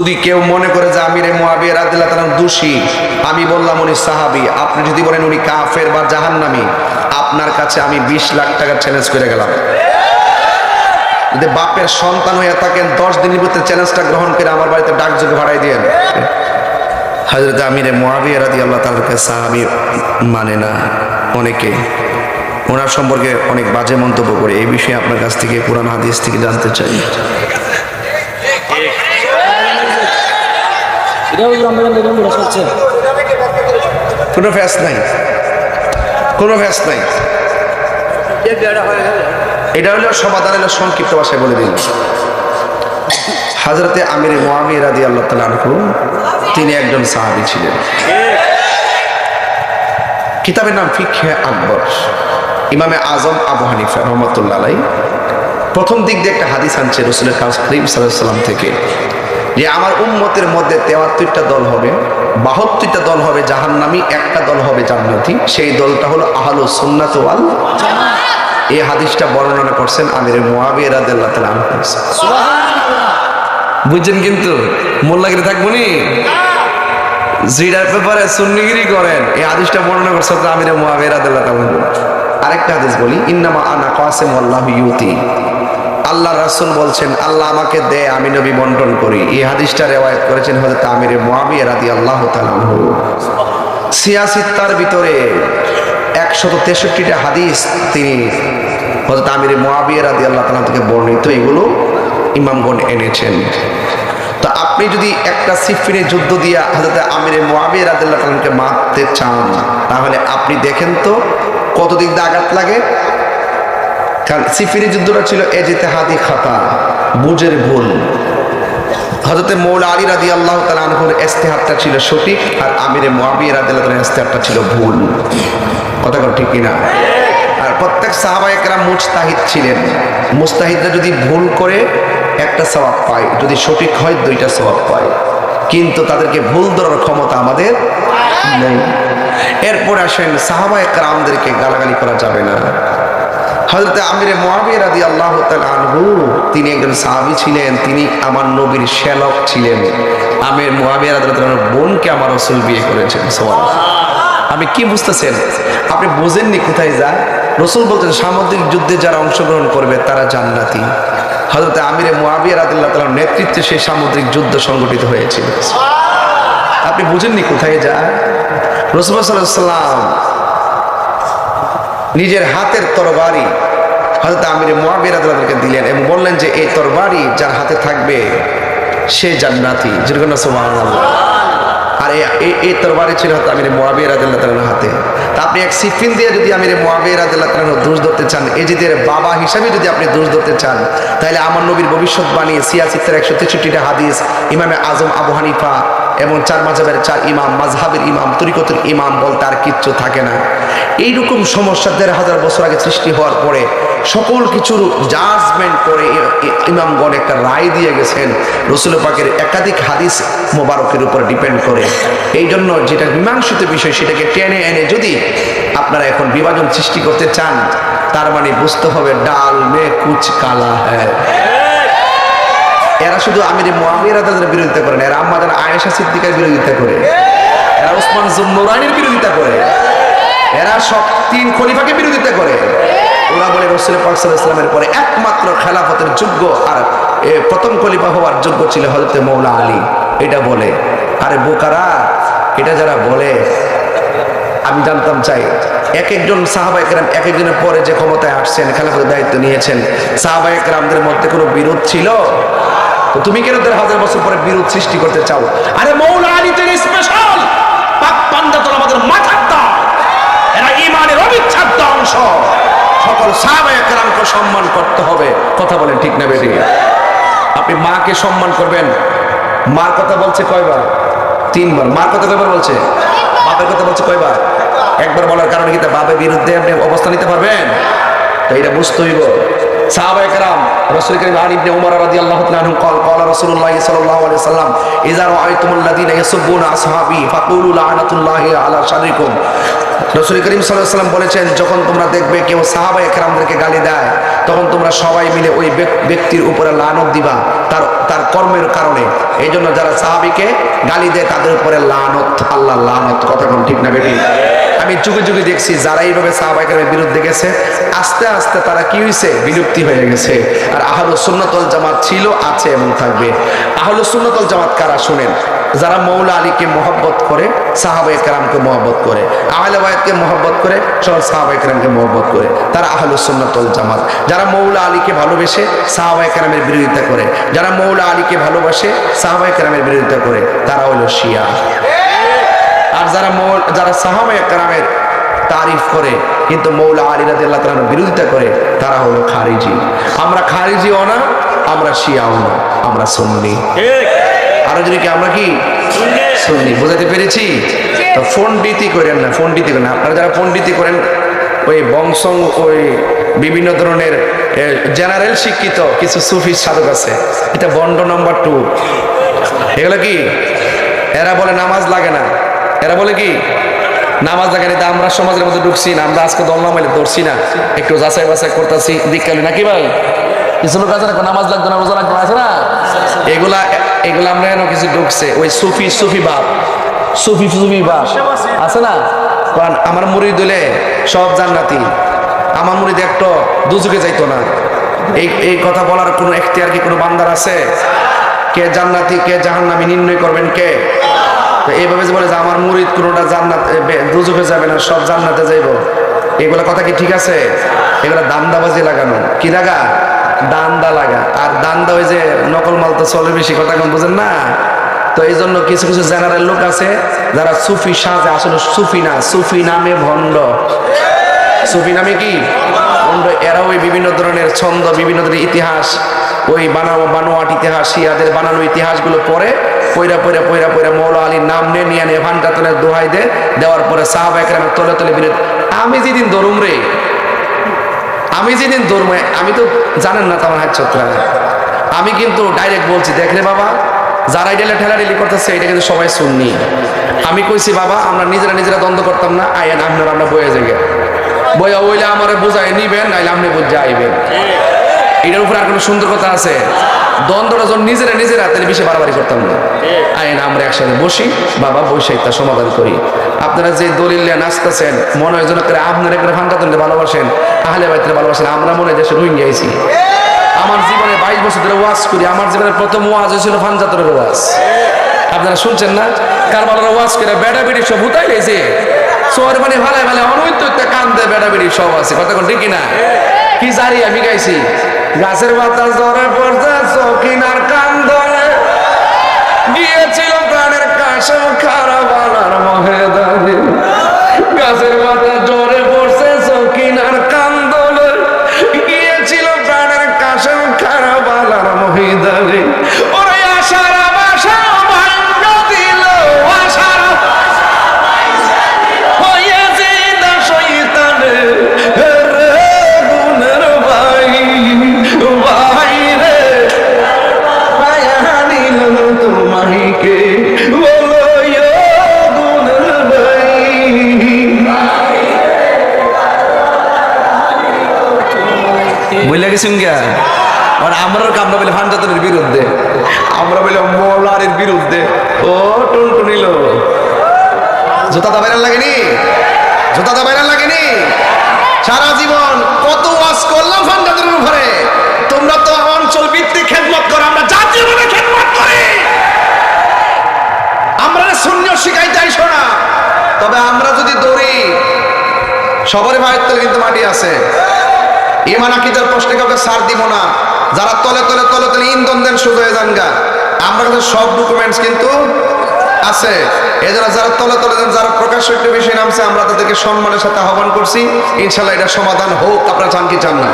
যদি কেউ মনে করে যে আমিরে মোয়াবিয়া রাদিল্লাহ তাআলা দোষী, আমি বললাম উনি সাহাবী। আপনি যদি বলেন উনি কাফের বা জাহান্নামী, আপনার কাছে আমি বিশ লাখ টাকা চ্যালেঞ্জ করে গেলাম। যদি বাপের সন্তান হয়ে থাকেন, দশ দিনের ভিতরে চ্যালেঞ্জটা গ্রহণ করে আমার বাড়িতে ডাক ডাকযোগে ভাড়াই দিয়েন। হজরত আমিরে মোয়াবিয়া রাদি আল্লাহ তালকে সাহাবি মানে না, অনেকে। ওনার সম্পর্কে অনেক বাজে মন্তব্য করে। এই বিষয়ে আপনার কাছ থেকে পুরান হাদিস থেকে জানতে চাই। কোনো ফ্যাস নাই। কোনো ফ্যাস নাই। এটা হলো সমাধান হলো সংক্ষিপ্ত ভাষায় বলে দিন হাজরতে আমির মোয়ামি রাদি আল্লাহ তালা তিনি একজন সাহাবি ছিলেন। কিতাবের নাম ফিখে আকবর। ইমামে আজম আবু হানিফা রহমতুল্লাহ প্রথম দিক দিয়ে একটা হাদিস আনছে রসুলের কাজ করিম সাল্লাম থেকে। যে আমার উম্মতের মধ্যে তেয়াত্তরটা দল হবে, বাহাত্তরটা দল হবে জাহান্নামী, একটা দল হবে জান্নাতি। সেই দলটা হলো আহলু সুন্নাত ওয়াল এই হাদিসটা বর্ণনা করছেন আমির মুয়াবিয়া রাদিয়াল্লাহু তাআলা বুঝছেন কিন্তু? মোল্লাগিরি থাকব নি? পেপারে সুন্নিগিরি করেন। এই হাদিসটা বর্ণনা করছে আমির মুয়াবিয়া রাদিয়াল্লাহু তাআলা। আরেকটা হাদিস বলি, ইন্নামা আনা কাসিম আল্লাহু ইউতি। আল্লাহ রাসুল বলছেন, আল্লাহ আমাকে দে, আমি নবী বন্টন করি। এই হাদিসটা রেওয়ায়াত করেছেন হযরত আমির মুয়াবিয়া রাদিয়াল্লাহু তাআলা আনহু। সিয়াসিত্তার ভিতরে একশত তেষট্টিটা হাদিস তিনি হজরত আমির মোয়াবিয়া রাদি আল্লাহ তালা থেকে বর্ণিত, এগুলো ইমামগণ এনেছেন। তো আপনি যদি একটা সিফিনে যুদ্ধ দিয়া হজরত আমির মোয়াবিয়া রাদি আল্লাহ তালাকে মারতে চান, তাহলে আপনি দেখেন তো কত দিক দিয়ে আঘাত লাগে? সিফিনি যুদ্ধটা ছিল এ যেতে হাদি খাতা, বুঝের ভুল। হজরতে মৌলা আলী রাদি আল্লাহ তালা আনহুর এস্তেহাতটা ছিল সঠিক আর আমিরে মোয়াবিয়া রাদি আল্লাহ এস্তেহাতটা ছিল ভুল। কথা ঠিক কিনা? আর প্রত্যেক সাহাবা একরা মুস্তাহিদ ছিলেন। মুস্তাহিদরা যদি ভুল করে, একটা সবাব পায়। যদি সঠিক হয়, দুইটা সবাব পায়। কিন্তু তাদেরকে ভুল ধরার ক্ষমতা আমাদের নেই। এরপর আসেন সাহাবা একরামদেরকে গালাগালি করা যাবে না। হজরত আমিরে মোয়াবিয়া রাদি আল্লাহ আনহু, তিনি একজন সাহাবি ছিলেন, তিনি আমার নবীর শ্যালক ছিলেন। আমির মোয়াবিয়া রাদি বোনকে আমার রসুল বিয়ে করেছেন সোয়াল আপনি কি বুঝতেছেন? আপনি বোঝেননি কোথায় যায়? রসুল বলছেন সামুদ্রিক যুদ্ধে যারা অংশগ্রহণ করবে, তারা জান্নাতি। হজরত আমিরে মোয়াবিয়া রাদিল্লাহ তালার নেতৃত্বে সেই সামুদ্রিক যুদ্ধ সংগঠিত হয়েছিল। আপনি বুঝেননি কোথায় যায়? রসুল সাল্লাম নিজের হাতের তরবারি হয়তো আমির মোয়াবিরাদকে দিলেন এবং বললেন যে, এই তরবারি যার হাতে থাকবে, সে জান্নাতি। যেরকম আর এই- তরবারি ছিল হয়তো আমির মোয়াবির হাতে। তা আপনি এক সিফিন দিয়ে যদি আমির মোয়াবির আদাল্লাহ দোষ ধরতে চান, এজিদের বাবা হিসাবে যদি আপনি দোষ ধরতে চান, তাহলে আমার নবীর ভবিষ্যৎবাণী সিয়াসিত্তের একশো তেষট্টিটা হাদিস, ইমামে আজম আবু হানিফা এবং চার মাঝাবের চার ইমাম, মাঝহাবের ইমাম, তরিকতের ইমাম বলতে আর কিচ্ছু থাকে না। এইরকম সমস্যা দেড় হাজার বছর আগে সৃষ্টি হওয়ার পরে সকল কিছুর জাজমেন্ট করে ইমামগণ একটা রায় দিয়ে গেছেন, রসুল পাকের একাধিক হাদিস মোবারকের উপর ডিপেন্ড করে। এই জন্য যেটা মীমাংসিত বিষয় সেটাকে টেনে এনে যদি আপনারা এখন বিভাজন সৃষ্টি করতে চান, তার মানে বুঝতে হবে ডাল মে কুচ কালা হ্যাঁ এরা শুধু আমির মোয়াবিয়া তাদের বিরোধিতা করে না, এরা আমাদের আয়েশা সিদ্দিকার বিরোধিতা করে। এরা ওসমান জুন্নুরানির বিরোধিতা করে। এরা সব তিন খলিফাকে বিরোধিতা করে। ওরা বলে রসুল পাকসালামের পরে একমাত্র খেলাফতের যোগ্য আর প্রথম খলিফা হওয়ার যোগ্য ছিল হজরতে মৌলা আলী। এটা বলে। আরে বোকারা, এটা যারা বলে আমি জানতাম চাই, এক একজন সাহাবা একরাম এক একজনের পরে যে ক্ষমতায় আসছেন, খেলাফতের দায়িত্ব নিয়েছেন, সাহাবা একরামদের মধ্যে কোনো বিরোধ ছিল? তো তুমি কেন দেড় হাজার বছর পরে বিরোধ সৃষ্টি করতে চাও? আরে মৌলা আলী থেকে স্পেশাল পাক পান্ডাতন আমাদের মাথার দাম এরা ইমানের অবিচ্ছেদ্য অংশ। সকল সাহাবা একরামকে সম্মান করতে হবে। কথা বলেন ঠিক না বেটি? আপনি মাকে সম্মান করবেন? মার কথা বলছে কয়বার? তিনবার। মার কথা কয়বার বলছে? বাপের কথা বলছে কয়বার? একবার বলার কারণে কিন্তু বাপের বিরুদ্ধে আপনি অবস্থা নিতে পারবেন? তো এটা বুঝতে হইব আল্লাহ কল সাল্লাম সাল্লাম বলেছেন, যখন তোমরা দেখবে কেউ সাহাবা গালি দেয়, তখন তোমরা সবাই মিলে ওই ব্যক্তির উপরে লানত দিবা তার তার কর্মের কারণে। এই জন্য যারা সাহাবিকে গালি দেয়, তাদের উপরে লানত, আল্লাহ লানত। কথা ঠিক না বেটি আমি যুগে যুগে দেখছি যারা এইভাবে সাহাবাইকারের বিরুদ্ধে গেছে, আস্তে আস্তে তারা কি হয়েছে বিলুপ্তি হয়ে গেছে। আর আহলু সুন্নতল জামাত ছিল, আছে এবং থাকবে। আহলু সুন্নতল জামাত কারা শুনেন? যারা মৌলা আলীকে মহব্বত করে সাহাবাই কারামকে মহব্বত করে। আহলে বায়তকে মহব্বত করে সব সাহাবাই কারামকে মহব্বত করে। তারা আহলু সুন্নতল জামাত। যারা মৌলা আলীকে ভালোবেসে সাহাবাই কারামের বিরোধিতা করে। যারা মৌলা আলীকে ভালোবাসে সাহাবাই কারামের বিরোধিতা করে, তারা হলো শিয়া। যারা মৌল যারা সাহাবাই কারামের তারিফ করে কিন্তু মৌলা আলী রাজি আল্লাহ তালার বিরোধিতা করে তারা হলো খারিজি। আমরা খারিজিও না আমরা শিয়াও না আমরা সুন্নি। আরও যদি কি আমরা কি? সুন্নি। বুঝাতে পেরেছি? তো ফন্ডিতি করেন না ফন্ডিতি করেন না। আপনারা যারা ফন্ডিতি করেন ওই বংশ ওই বিভিন্ন ধরনের জেনারেল শিক্ষিত কিছু সুফি সাধক আছে। এটা বন্ড নাম্বার টু। এগুলো কি? এরা বলে নামাজ লাগে না। এরা বলে কি, নামাজ লাগে না তা আমরা সমাজের মধ্যে ঢুকছি না, আমরা আজকে দল নামাইলে ধরছি না। একটু যাচাই বাছাই করতেছি দিকালি নাকি ভাই? কিছু লোক আছে না নামাজ লাগতো না, রোজা লাগতো না, আছে না? এগুলা এগুলা আমরা এনে কিছু ঢুকছে, ওই সুফি সুফি বাপ। সুফি সুফি বাপ, আছে না? কারণ আমার মুড়ি দিলে সব জান্নাতি। আমার মুড়ি একটো দুজুকে যাইতো না। এই এই কথা বলার কোনো এখতিয়ার কি কোনো বান্দার আছে? কে জান্নাতি, কে জাহান্নামি নির্ণয় করবেন কে? এইভাবে যে বলে যে আমার মুরিদ কোনোটা জান্নাত বে- যাবে না, সব জান্নাতে যাইব। এগুলা কথা কি ঠিক আছে? এগুলা দান্দাবাজি লাগানো। কি লাগা? দান্দা লাগা। আর দান্দা ওই যে নকল মাল তো চলে বেশি, কথা কম বুঝেন না? তো এই জন্য কিছু কিছু জেনারেল লোক আছে, যারা সুফি সাজে, আসলে সুফি না, সুফি নামে ভণ্ড। সুফি নামে কি? ভণ্ড। এরাও বিভিন্ন ধরনের ছন্দ, বিভিন্ন ধরনের ইতিহাস। ওই বানানো বানোয়াট ইতিহাস, শিয়াদের বানানো ইতিহাসগুলো পড়ে পয়রা পয়রা পয়রা পয়রা মৌলা আলীর নাম নিয়ে নিয়ে নিয়ে ভান্ডা তলে দোহাই দে, দেওয়ার পরে সাহাব একরামের তলে তলে আমি যেদিন দরুম রে, আমি যেদিন দৌড়বো আমি তো জানেন না তোমার হাত ছত্রা আমি কিন্তু ডাইরেক্ট বলছি, দেখ রে বাবা, যারা এটা ঠেলাঠেলি করতেছে, এটা কিন্তু সবাই শুননি আমি কইছি, বাবা, আমরা নিজেরা নিজেরা দ্বন্দ্ব করতাম না আইন আপনারা আমরা বয়ে যাই বইয়া ওইলে আমার বুঝাই নিবেন, নাইলে আপনি বুঝে আইবেন এটার উপরে আর কোনো সুন্দর কথা আছে? দ্বন্দ্বটা যখন নিজেরা নিজেরা, তাহলে বেশি বাড়াবাড়ি করতাম না। আইন, আমরা একসাথে বসি, বাবা বসে তার সমাধান করি। আপনারা যে দলিল নিয়ে নাচতেছেন মনে হয় যেন করে আপনারা একটা তুলতে ভালোবাসেন, আহলে বাইতে ভালোবাসেন, আমরা মনে হয় দেশে রুইন গেছি আমার জীবনে বাইশ বছর ধরে ওয়াজ করি, আমার জীবনের প্রথম ওয়াজ হয়েছিল ফানজাতরের ওয়াজ। আপনারা শুনছেন না? কারবালার ওয়াজ করে বেড়া বেড়ি সব উতাই গেছে সোয়ার মানে ভালো ভালো অনৈত কান দেয় বেড়া বেড়ি সব আছে। কথা কোন ঠিক না কি জারি আমি গাইছি। গাছের বাতাস ধরে পড়ছে চৌকিনার কান ধরে। গিয়েছিল প্রাণের কাশম খারাপ আনার মহেদানে। গাছের পাতা জ্বরে পড়ছে গেছেন গিয়া আর আমরাও কামরা বলে ফানজাতনের বিরুদ্ধে। আমরা বলে মৌলারের বিরুদ্ধে। ও টুনটুনিল জুতা দা লাগেনি। জুতা দা লাগেনি। সারা জীবন কত ওয়াজ করলাম ফান্ডাদের উপরে। তোমরা তো অঞ্চল ভিত্তিক খেদমত করো আমরা জাতীয় ভাবে খেদমত করি। আমরা শূন্য শিখাইতে আইসো না। তবে আমরা যদি দৌড়ি সবারই ভাইয়ের কিন্তু মাটি আছে। ইমান আকিদার প্রশ্নে কাউকে সার দিব না। যারা তলে তলে তলে তলে ইন্ধন দেন শুধু সব ডকুমেন্টস কিন্তু আছে। যারা তলে তলে দেন, যারা প্রকাশ্য একটু বেশি নামছে, আমরা তাদেরকে সম্মানের সাথে আহ্বান করছি। ইনশাল্লাহ এটা সমাধান হোক, আপনারা চান কি চান না।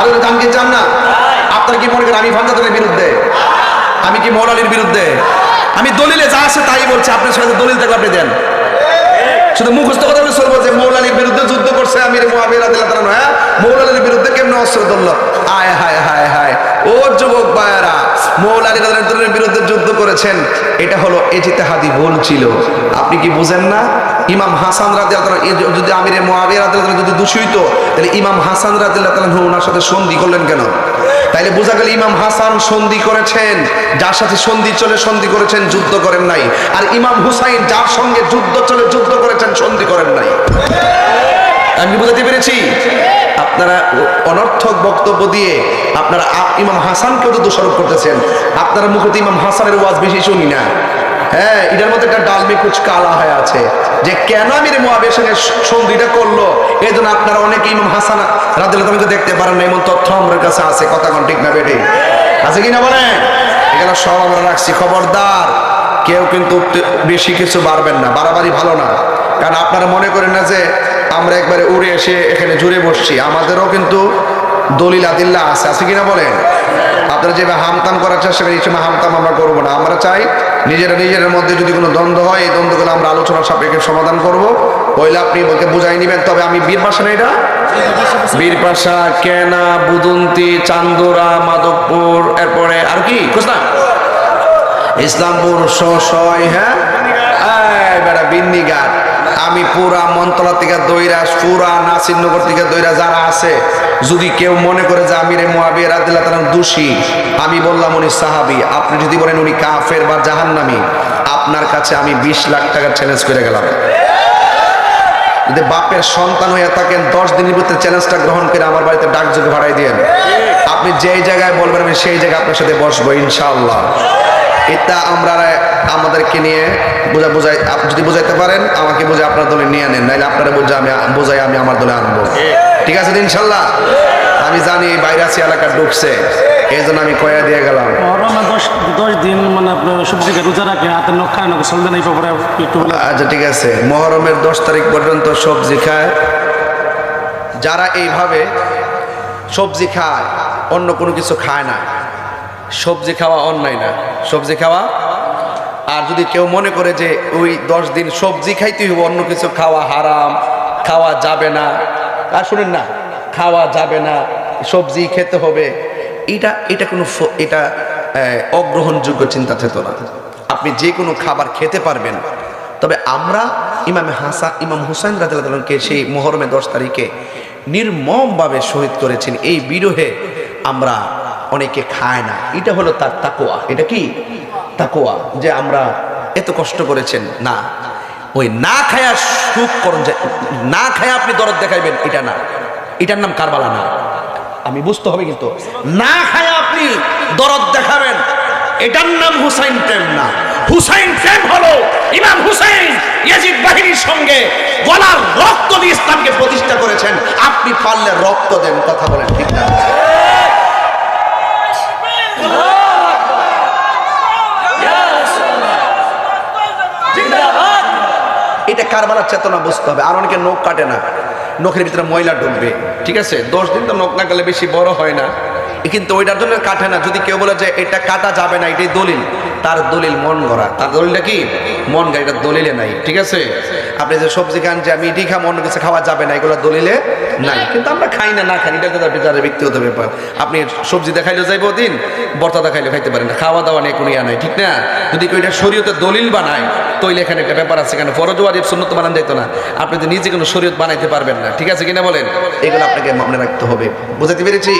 আর চান কি চান না? আপনারা কি মনে করেন আমি ফান্দাদের বিরুদ্ধে? আমি কি মৌলালির বিরুদ্ধে? আমি দলিলে যা আছে তাই বলছি, আপনার সাথে দলিল থাকলে আপনি দেন। শুধু মুখস্থ কথা বলে চলবো যে মৌলানির বিরুদ্ধে যুদ্ধ করছে আমির তাআলা হ্যাঁ? মৌলানির বিরুদ্ধে কেমনে অস্ত্র ধরলো আয়, হায় হায় হায়। ও যুবক ভাইয়েরা মৌল রাদিয়াল্লাহু তাআলার বিরুদ্ধে যুদ্ধ করেছেন। এটা হলো এজিতেহাদি ভুল ছিল। আপনি কি বুঝেন না? ইমাম হাসান রাজি যদি আমিরে মোয়াবিয়া রাজি যদি দোষী হইতো, তাহলে ইমাম হাসান রাজি ওনার সাথে সন্ধি করলেন কেন? তাইলে বোঝা গেল ইমাম হাসান সন্ধি করেছেন, যার সাথে সন্ধি চলে সন্ধি করেছেন, যুদ্ধ করেন নাই। আর ইমাম হুসাইন যার সঙ্গে যুদ্ধ চলে যুদ্ধ করেছেন, সন্ধি করেন নাই। আমি বুঝাতে পেরেছি? আপনারা অনর্থক বক্তব্য দিয়ে আপনারা ইমাম হাসানকেও তো দোষারোপ করতেছেন। আপনারা মুখতে ইমাম হাসানের ওয়াজ বেশি শুনি না। হ্যাঁ এটার মধ্যে একটা ডালমি কুচ কালা হয়ে আছে। যে কেন আমির মোয়াবের সঙ্গে সন্ধিটা করল? এই জন্য আপনারা অনেকে ইমাম হাসান রাদিল তোমাকে দেখতে পারেন না, এমন তথ্য আমার কাছে আছে। কথা কোন ঠিক না বেটে আছে কি না বলেন? এখানে সব আমরা রাখছি। খবরদার, কেউ কিন্তু বেশি কিছু বাড়বেন না। বাড়াবাড়ি ভালো না। কারণ আপনারা মনে করেন না যে আমরা একবারে উড়ে এসে এখানে জুড়ে বসছি। আমাদেরও কিন্তু দলিল আদিল্লা আছে আছে কিনা বলেন? আপনারা যেভাবে হামতাম করার চেষ্টা করি সময় হামতাম আমরা করব না। আমরা চাই নিজেরা নিজেদের মধ্যে যদি কোনো দ্বন্দ্ব হয়, এই দ্বন্দ্বগুলো আমরা আলোচনার সাপেক্ষে সমাধান করব। হইলে আপনি বলতে বুঝাই নেবেন, তবে আমি বীর পাশা না এটা? বীরপাশা কেনা, বুদন্তি, চান্দোরা, মাধবপুর, এরপরে আর কি? খুঁজনা ইসলামপুর শয় হ্যাঁ? বেটা বিন্নিঘাট আমি পুরা মন্তলা থেকে দইরা পুরা নাসিরনগর থেকে দইরা যারা আছে, যদি কেউ মনে করে যে আমিরে মোয়াবিয়া রাদিল্লাহ তাআলা দোষী, আমি বললাম উনি সাহাবী। আপনি যদি বলেন উনি কাফের বা জাহান্নামী, আপনার কাছে আমি বিশ লাখ টাকার চ্যালেঞ্জ করে গেলাম। যদি বাপের সন্তান হয়ে থাকেন, দশ দিনের ভিতরে চ্যালেঞ্জটা গ্রহণ করে আমার বাড়িতে ডাক ডাকযোগে ভাড়াই দিয়ে আপনি যেই জায়গায় বলবেন, আমি সেই জায়গায় আপনার সাথে বসবো, ইনশাআল্লাহ। এটা আমরা আমাদেরকে নিয়ে বোঝা বোঝাই যদি বোঝাইতে পারেন আমাকে বুঝে আপনার দলে নিয়ে নেন নাইলে আপনারা বুঝে আমি বোঝাই আমি আমার দলে আনব। ঠিক আছে ইনশাল্লাহ? আমি জানি এই ভাইরাসি এলাকা ঢুকছে এই জন্য আমি কয়া দিয়ে গেলাম। দশ দিন মানে আপনার সবজিকে রোজা রাখে হাতে নখ খায় না নাই একটু আচ্ছা ঠিক আছে। মহরমের দশ তারিখ পর্যন্ত সবজি খায়। যারা এইভাবে সবজি খায় অন্য কোনো কিছু খায় না। সবজি খাওয়া অন্যায় না। সবজি খাওয়া? আর যদি কেউ মনে করে যে ওই দশ দিন সবজি খাইতে হবে, অন্য কিছু খাওয়া হারাম, খাওয়া যাবে না। আর শুনেন না, খাওয়া যাবে না, সবজি খেতে হবে। এটা এটা কোনো এটা অগ্রহণযোগ্য চিন্তা থেতো না আপনি যে কোনো খাবার খেতে পারবেন। তবে আমরা ইমাম হাসা, ইমাম হুসাইন রাজকে সেই মোহরমে দশ তারিখে নির্মমভাবে শহীদ করেছেন। এই বিরহে আমরা অনেকে খায় না। এটা হলো তার তাকোয়া এটা কি? তাকোয়া যে আমরা এত কষ্ট করেছেন, না। ওই না খায়া সুখ করুন না খায়া আপনি দরদ দেখাইবেন, এটা না। এটার নাম কারবালা না। আমি বুঝতে হবে কিন্তু, না খায়া আপনি দরদ দেখাবেন, এটার নাম হুসাইন প্রেম না। হুসাইন প্রেম হলো ইমাম হুসাইন ইয়াজিদ বাহিনীর সঙ্গে গলার রক্ত দিয়ে ইসলামকে প্রতিষ্ঠা করেছেন। আপনি পারলে রক্ত দেন, কথা বলেন, ঠিক না? এটা কারবালার চেতনা বুঝতে হবে। আর অনেকে নখ কাটে না। নখের ভিতরে ময়লা ঢুকবে। ঠিক আছে? দশ দিন তো নখ না গেলে বেশি বড় হয় না। কিন্তু ওইটার জন্য কাটে না। যদি কেউ বলে যে এটা কাটা যাবে না, এটাই দলিল। তার দলিল মন গড়া। তার দলিলটা কি? মন গড়া, এটা দলিলে নাই, ঠিক আছে? আপনি যে সবজি খান, যে আমি এটি খাম অন্য কিছু খাওয়া যাবে না, এগুলো দলিলে নাই। কিন্তু আমরা খাই না না খাই এটা তো বিচারের ব্যক্তিগত ব্যাপার। আপনি সবজি দেখাইলে যাইব দিন বর্তা দেখাইলে খাইতে পারেন না। খাওয়া দাওয়া নিয়ে কোনো ইয়া নাই, ঠিক না? যদি কেউ এটা শরীয়তে দলিল বানায় তৈলে এখানে একটা ব্যাপার আছে কেন? ফরজ ওয়াজিব, সুন্নত বানান যাইতো না। আপনি তো নিজে কোনো শরীয়ত বানাইতে পারবেন না, ঠিক আছে কিনা বলেন? এগুলো আপনাকে মনে রাখতে হবে। বুঝাতে পেরেছি?